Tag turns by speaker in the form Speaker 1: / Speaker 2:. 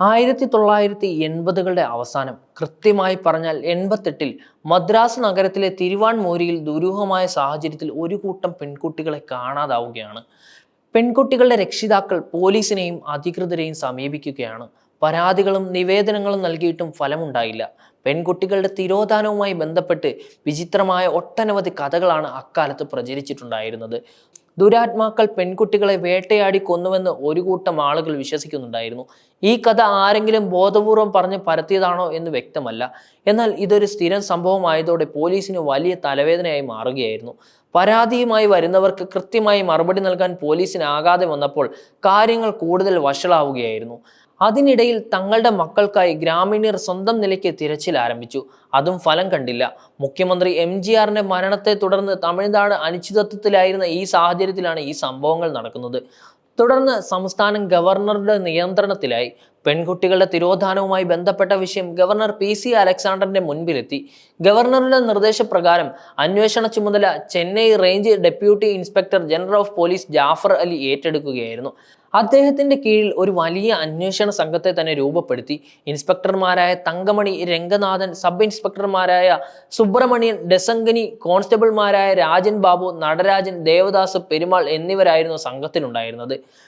Speaker 1: ആയിരത്തി തൊള്ളായിരത്തി എൺപതുകളുടെ അവസാനം കൃത്യമായി പറഞ്ഞാൽ എൺപത്തെട്ടിൽ മദ്രാസ് നഗരത്തിലെ തിരുവാൻമൂരിയിൽ ദുരൂഹമായ സാഹചര്യത്തിൽ ഒരു കൂട്ടം പെൺകുട്ടികളെ കാണാതാവുകയാണ്. പെൺകുട്ടികളുടെ രക്ഷിതാക്കൾ പോലീസിനെയും അധികൃതരെയും സമീപിക്കുകയാണ്. പരാതികളും നിവേദനങ്ങളും നൽകിയിട്ടും ഫലമുണ്ടായില്ല. പെൺകുട്ടികളുടെ തിരോധാനവുമായി ബന്ധപ്പെട്ട് വിചിത്രമായ ഒട്ടനവധി കഥകളാണ് അക്കാലത്ത് പ്രചരിച്ചിട്ടുണ്ടായിരുന്നത്. ദുരാത്മാക്കൾ പെൺകുട്ടികളെ വേട്ടയാടി കൊന്നുവെന്ന് ഒരു കൂട്ടം ആളുകൾ വിശ്വസിക്കുന്നുണ്ടായിരുന്നു. ഈ കഥ ആരെങ്കിലും ബോധപൂർവം പറഞ്ഞ് പരത്തിയതാണോ എന്ന് വ്യക്തമല്ല. എന്നാൽ ഇതൊരു സ്ഥിരം സംഭവമായതോടെ പോലീസിന് വലിയ തലവേദനയായി മാറുകയായിരുന്നു. പരാതിയുമായി വരുന്നവർക്ക് കൃത്യമായി മറുപടി നൽകാൻ പോലീസിനാകാതെ വന്നപ്പോൾ കാര്യങ്ങൾ കൂടുതൽ വഷളാവുകയായിരുന്നു. അതിനിടയിൽ തങ്ങളുടെ മക്കൾക്കായി ഗ്രാമീണർ സ്വന്തം നിലയ്ക്ക് തിരച്ചിൽ ആരംഭിച്ചു. അതും ഫലം കണ്ടില്ല. മുഖ്യമന്ത്രി എം ജി ആറിന്റെ മരണത്തെ തുടർന്ന് തമിഴ്നാട് അനിശ്ചിതത്വത്തിലായിരുന്ന ഈ സാഹചര്യത്തിലാണ് ഈ സംഭവങ്ങൾ നടക്കുന്നത്. തുടർന്ന് സംസ്ഥാനം ഗവർണറുടെ നിയന്ത്രണത്തിലായി. പെൺകുട്ടികളുടെ തിരോധാനവുമായി ബന്ധപ്പെട്ട വിഷയം ഗവർണർ പി സി അലക്സാണ്ടറിന്റെ മുൻപിലെത്തി. ഗവർണറുടെ നിർദ്ദേശപ്രകാരം അന്വേഷണ ചുമതല Chennai range deputy inspector general of police Jafar Ali ഏറ്റെടുക്കുകയായിരുന്നു. അദ്ദേഹത്തിന്റെ കീഴിൽ ഒരു വലിയ അന്വേഷണ സംഘത്തെ തന്നെ രൂപപ്പെടുത്തി. ഇൻസ്പെക്ടർമാരായ തങ്കമണി രംഗനാഥൻ സബ് ഇൻസ്പെക്ടർമാരായ സുബ്രഹ്മണ്യൻ ഡെസങ്കനി കോൺസ്റ്റബിൾമാരായ രാജൻ ബാബു നടരാജൻ ദേവദാസ് പെരുമാൾ എന്നിവരായിരുന്നു സംഘത്തിലുണ്ടായിരുന്നത്.